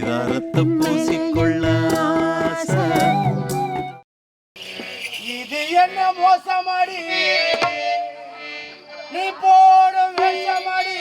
விதாரத்தை பூசிக்கொள்ள இது என்ன மோசமாடி? நீ போடும் வேஷமாடி?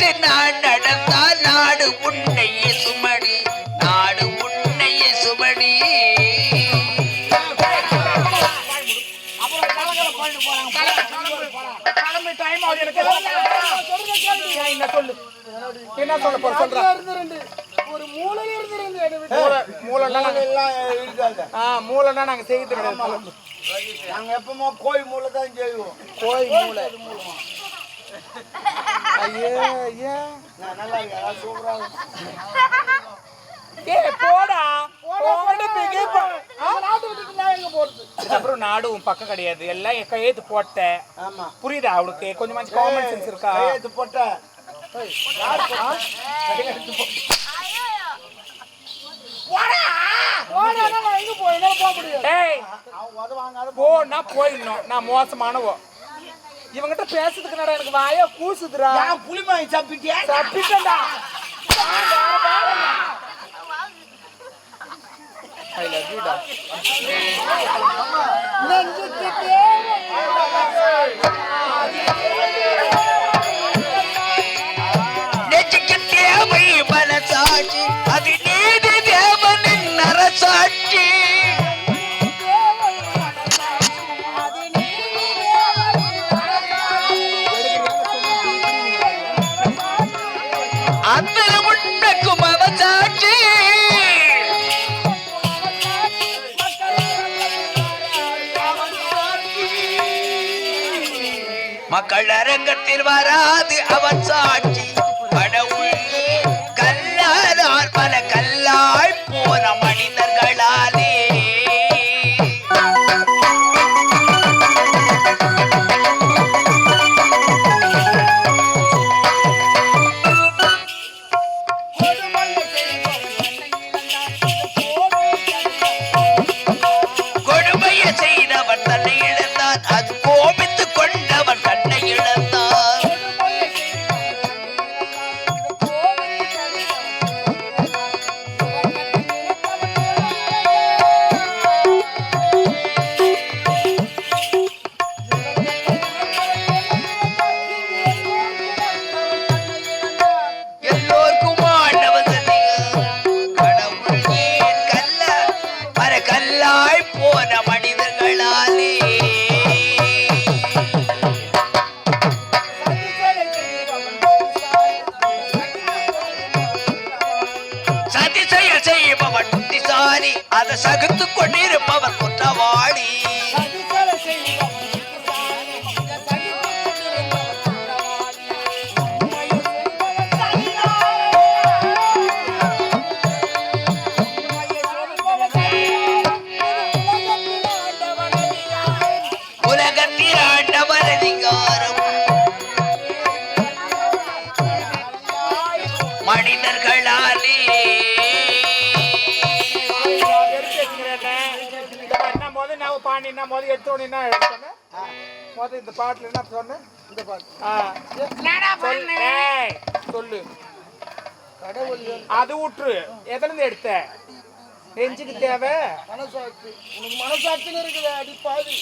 விட்டு நான் நடந்தால் நாடு உன்னையே சுமடி நாடு உன்னையே சுமடி. என்ன சொல்ல போற சொல்ற ஒரு மூலையில இருந்து மூளைன்னா நாங்க செய்யறது கிடையாது. நாங்க எப்பவுமே கோழி மூளை தான் செய்வோம். கோய் மூளை ஐயே ஐயே. நல்லா சூப்பரா ஏய் போடா. அப்புறம் நாடு உன் பக்கம் கிடையாது. எல்லாம் என் கையெழுத்து போட்ட புரியுதா அவளுக்கு? கொஞ்சமாச்சும் காமன் சென்ஸ் இருக்கா? கையெழுத்து போட்ட போன்னா போயிடணும். நான் மோசமானவோ? இவங்கிட்ட பேசுறதுக்கு நட எனக்கு வாய கூசுதுடா. நான் புளிமாய் சாப்பிட்டியா? தப்பிட்டா ஐ லவ் யூ டா நெஞ்சுக்கு மக்கள் அரங்கத்தில் வராது அவன் சாட்சி. உண்மையை சகித்து கொண்டிருப்பவர் குற்றவாளி. உலகத்தில் ஆண்டவர் நீங்கள் என்ன முத எடுத்தோன்னு என்ன எடுத்தோன்னே முத இந்த பாட்டுல என்ன சொன்னேன் இந்த பாட்டு. சொல்லு. கடவுள் அது விட்டுரு எதுல இருந்து எடுத்த? நெஞ்சுக்கு தேவை? மனசாட்சி. உனக்கு மனசாட்சின்னு இருக்குது அடி பாதி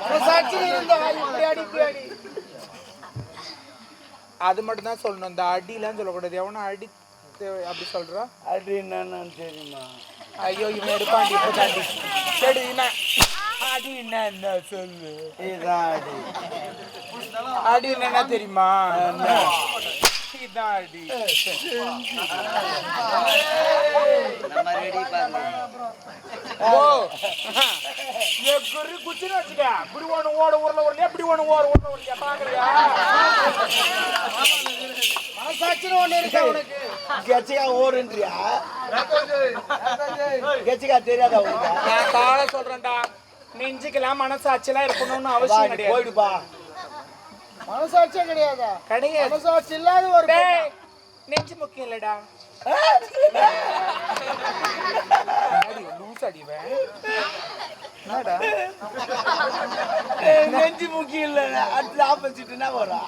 மனசாட்சி இருந்தா இப்படி அடி இப்படி அடி. அது மட்டும் தான் சொல்லணும். இந்த அடிலாம் சொல்லக்கூடாது. எவனா அடி தேவை- அப்படி சொல்றா? அது என்னன்னு தெரியுமா? ஐயோ இவன் எடுப்பாண்டி இப்போ தாண்டி சரி அடி என்ன என்ன சொல்லு. இதான் அடி அடி என்ன தெரியுமா? இதான் அடி ஓ. எக்குரு குச்சின்னு வச்சுக்க. இப்படி ஒண்ணு ஓட ஊர்ல ஊர்லயா இப்படி ஒண்ணு ஓட ஊர்ல ஊர்லயா பாக்குறியா? மனசாட்சின்னு ஒண்ணு இருக்கா உனக்கு. கெச்சிக்கா ஓடுன்றியா? கெச்சிக்கா தெரியாதா நான் காலை சொல்றேன்டா. நெஞ்சுக்கெல்லாம் மனசாட்சியெல்லாம் இருக்கணும்னு அவசியம் கிடையாது. போயிடுப்பா. மனசாட்சியே கிடையாதா? கிடையாது. மனசாட்சி இல்லாத ஒரு நெஞ்சு முக்கியம் இல்லடா. அடி லூஸ் அடிவேன் என்னடா நெஞ்சு முக்கியம் இல்ல அடுத்து ஆப்போசிட் என்ன வரும்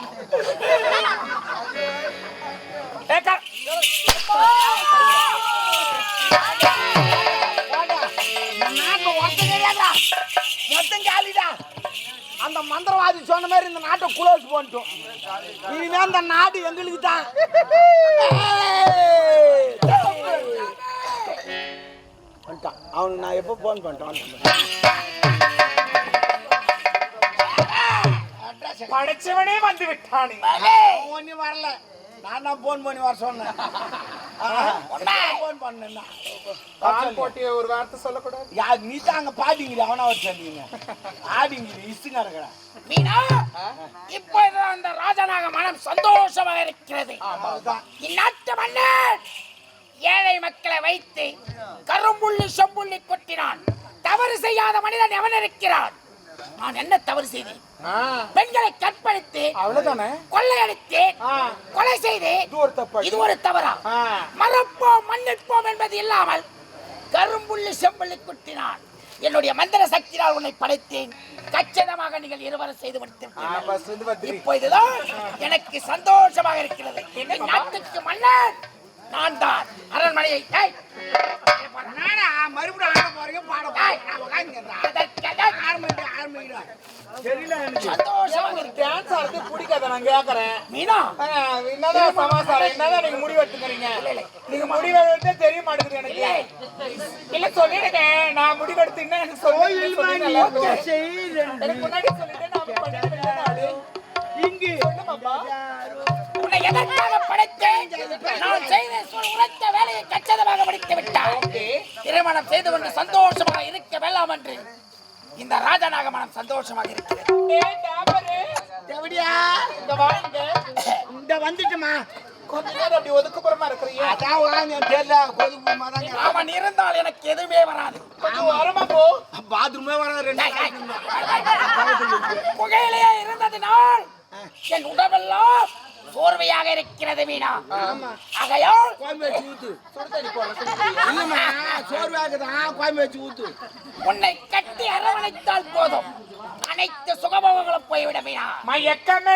அந்த மந்திரவாதி சொன்ன மாதிரி இந்த நாட்டை குளோஸ் பண்ணிட்டோம். இனிமே அந்த நாடு எங்களுக்கு தான் வந்துட்டான். அவனுக்கு நான் எப்போ ஃபோன் பண்ணிட்டேன்? படைச்சவனே வந்து விட்டானே. ஒன்றும் வரல. நான் தான் ஃபோன் பண்ணி வர சொன்னேன். ஃபோன் பண்ணேன். பால் போட்டி ஒரு வார்த்தை சொல்லக்கூடாது. யார் நீ தான் அங்கே பாடிங்கிற அவனா வச்சு சொன்னீங்க ஆடிங்கிற இசு நடக்கிறேன் மீனா இப்போது அந்த ராஜனாக மனம் சந்தோஷமாக இருக்கிறது. இந்நாட்டு மன்னர் ஏழை மக்களை வைத்து கரும்புள்ளி செம்புள்ளி கொட்டினான். தவறு செய்யாத மனிதன் எவன் இருக்கிறான்? நான் என்ன தவறு செய்தேன்? பெண்களை கற்பழித்து அவ்வளவுதானே? கொள்ளையடித்தேன். ஆ. கொலை செய்தேன். இது ஒரு தப்பு. இது ஒரு தவறா. மறப்போம் மன்னிப்போம் என்பது இல்லாமல் கரும்புள்ளி செம்புள்ளி குத்தினான். என்னுடைய மந்திர சக்தியால் உன்னை படைத்தேன். கச்சிதமாக நீங்கள் இருவரும் செய்து முடித்தீர்கள் first வந்து பத்திரி. இப்போ இதுதான் எனக்கு சந்தோஷமாக இருக்கிறது. நாட்டுக்கு மன்னர் நான் தான். அரண்மனையை மறுபடியும் பாட சந்தோஷமாக ஒரு. டான்ஸ் ஆடுறது பிடிக்காத நான் கேக்குறேன்? மீனா? என்னதான் சமாசாரம் என்னதான் நீங்க முடிவு எடுத்துக்கிறீங்க? நீங்க முடிவு எடுத்தே தெரிய மாட்டேங்குது எனக்கு. இல்ல சொல்லிடுங்க. நான் முடிவு எடுத்தீங்கன்னா எனக்கு சொல்லி நல்லா இருக்கும். எனக்கு முன்னாடி சொல்லிட்டு நான் பண்ணிட்டு நாளு இங்கு. உன்னை எதற்காக படைத்தேன் நான் செய்த சொல் உரைத்த வேலையை கச்சிதமாக முடித்து விட்டார் திருமணம் செய்து கொண்டு சந்தோஷமாக இருக்க வேண்டாம் என்று இந்த ராஜனாக மனம் சந்தோஷமாக இருக்கிறது. இந்த வந்துட்டுமா? கொஞ்ச நேரம் அப்படி ஒதுக்குப்புறமா இருக்கிறீங்க. அதான் வாங்க தெரியல. கொதுக்கு மாதாங்க அவன் இருந்தால் எனக்கு எதுவுமே வராது. கொஞ்சம் வரமா போ. பாத்ரூமே வர ரெண்டு. புகையிலேயே இருந்ததினால் என் உடவெல்லாம் சோர்வையாக இருக்கிறது வீணா ஆகையால் கோயம்பு வச்சு ஊத்து. இல்லம்மா சோர்வாக்குதான் கோயம்பு வச்சு ஊத்து. உன்னை கட்டி அரவணைத்தால் போதும். அனைத்து சுகபோகங்களும் போய்விட வீணா மயக்கம்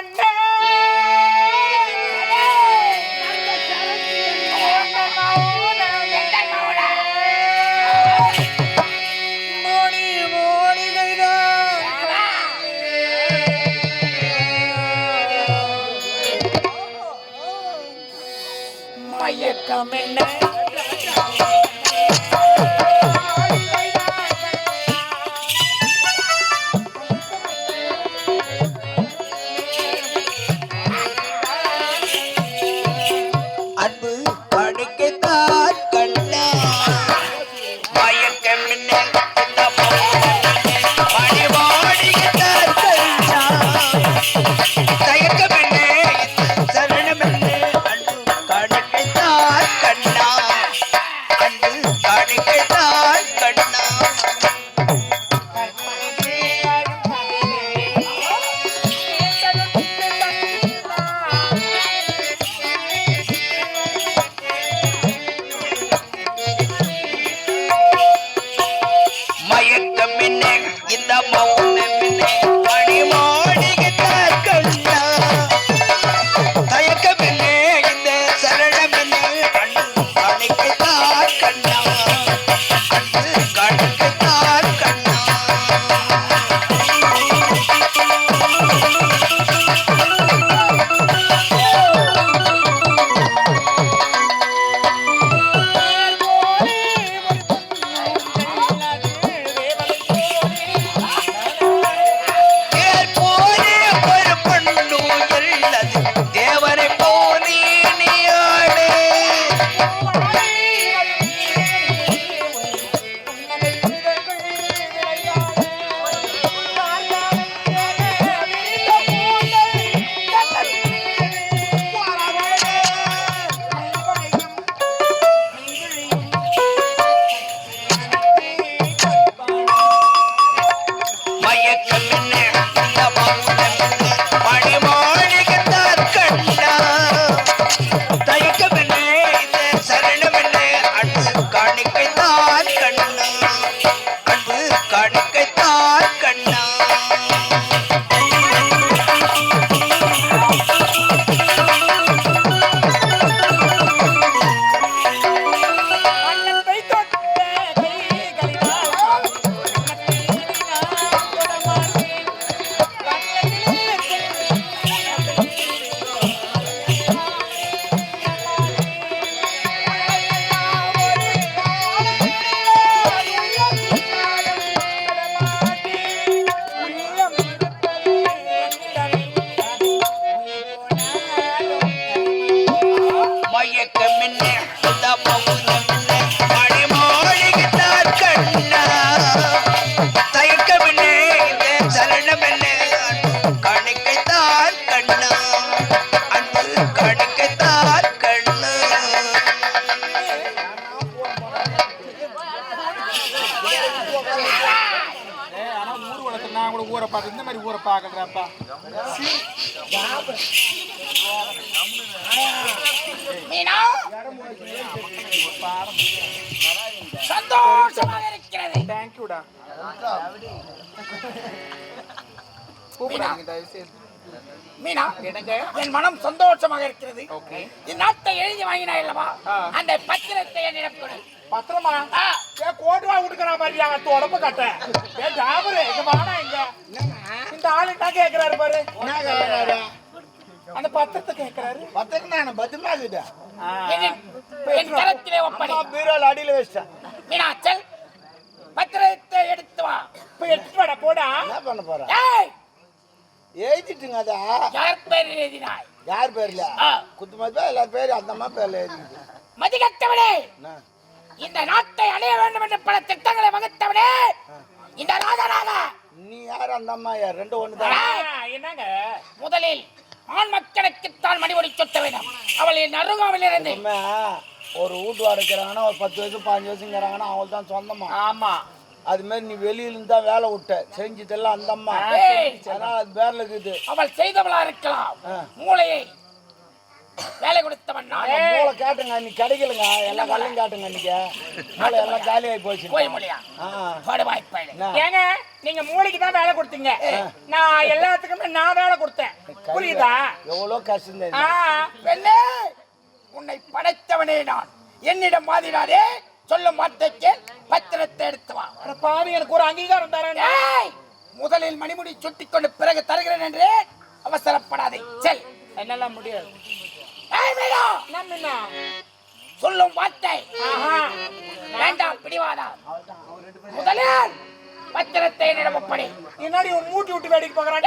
மயக்கம் கூட ஊரை பார்க்க இந்த மாதிரி ஊரை பார்க்கறப்பா. மீனா! சந்தோஷமாக இருக்கிறது. தேங்க்யூடா கூப்பிடாதீங்க தயவு செய்து மீனா என் மனம் சந்தோஷமாக இருக்கிறது. இந்நாட்டை எழுதி வாங்கினாய் அல்லவா. அந்த பத்திரத்தை என்னிடம் கொடு. பத்திரமா? ஆ, ஏ கோட்டுவா உடுக்கிற மாதிரி உடம்பு கட்ட. ஏ ஜாபரு இங்க வாடா. இந்த ஆளு என்ன கேக்குறாரு பாரு? என்ன கேக்குறாரு? அந்த பத்திரத்தை கேக்குறாரு. பத்துக்கு நான் என் என் கரத்திலே ஒப்படை பீரோல அடியில வச்சிட்டேன். மீனா செல் பத்திரத்தை எடுத்து வா. இப்ப எடுத்துட்டு வாடா போடா. என்ன பண்ண போற? ஏய்! எழுதிட்டுங்க அதா. யார் பேர் எழுதினாய்? யார் பேர்ல. குத்து மதிப்பா? எல்லா பேரும் அந்த அம்மா பேர்ல எழுதிட்டு. மதிகட்டவனே என்ன? இந்த நாட்டை அடைய வேண்டும் என்று பல திட்டங்களை வகுத்தவனே! இந்த ராஜராக யார் அந்த அம்மா யார் ரெண்டு தான் ஆ, என்னங்க? முதலில் ஆண் மக்களுக்குத்தான் மணிமொழி சொத்த வேண்டும் அவள் அருகாமையில் இருந்து ஒரு வீட்டு வாடகைக்கிறாங்கன்னா ஒரு பத்து வயசு பாஞ்சு வயசுங்கிறாங்கன்னா அவங்க தான் சொந்தமா? ஆமா. அது மாதிரி நீ வெளியில இருந்து தான் வேலை விட்ட. செஞ்சதெல்லாம் அந்த அம்மா. அதனால அது பேர்ல இருக்குது. அவள் செய்தவளா இருக்கலாம். மூளையை வேலை கொடுத்தவன் நான். மூளை கேட்டுங்க நீ கிடைக்கலங்க. எல்லாம் கல்லும் காட்டுங்க இன்னைக்கு. மூளை எல்லாம் காலியாகி போச்சு. போய் என்ன? ஏங்க நீங்க மூளைக்கு தான் வேலை கொடுத்தீங்க. நான் எல்லாத்துக்குமே நான் வேலை கொடுத்தேன். புரியுதா? எவ்வளோ கஷ்டம் உன்னை படைத்தவனே நான். என்னிடம் வாதினாரே சொல்லும் வார்த்தைக்கு பத்திரத்தை எடுத்து வா. பாவி எனக்கு ஒரு அங்கீகாரம் தரேன். முதலில் மணிமுடி சுட்டிக் கொண்டு பிறகு தருகிறேன் என்று அவசரப்படாதே. செல். என்னால முடியாது. சொல்லும் வார்த்தை. ஆஹா. வேண்டாம் பிடிவாதா முதலில் பத்திரத்தை என்னிடம் ஒப்படை. முன்னாடி உன் மூட்டி விட்டு வேடிக்கை பார்க்கறான்